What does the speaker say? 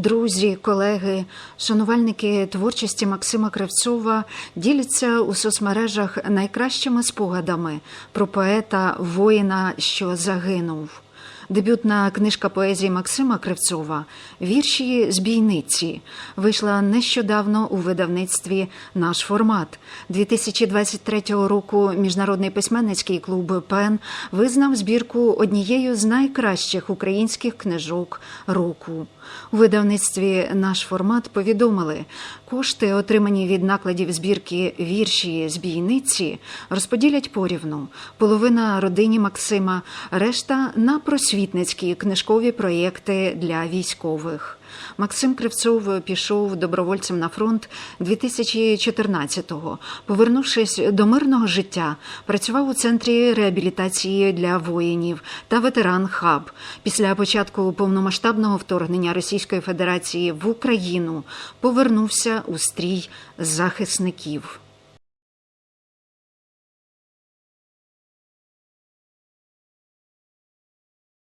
Друзі, колеги, шанувальники творчості Максима Кравцова діляться у соцмережах найкращими спогадами про поета воїна, що загинув. Дебютна книжка поезії Максима Кривцова Вірші з бійниці вийшла нещодавно у видавництві Наш формат 2023 року. Міжнародний письменницький клуб Пен визнав збірку однією з найкращих українських книжок року. У видавництві наш формат повідомили, кошти, отримані від накладів збірки вірші з бійниці, розподілять порівну. Половина родині Максима, решта на просвітницькі книжкові проєкти для військових. Максим Кривцов пішов добровольцем на фронт 2014-го. Повернувшись до мирного життя, працював у центрі реабілітації для воїнів та ветеран хаб. Після початку повномасштабного вторгнення Російської Федерації в Україну повернувся у стрій захисників.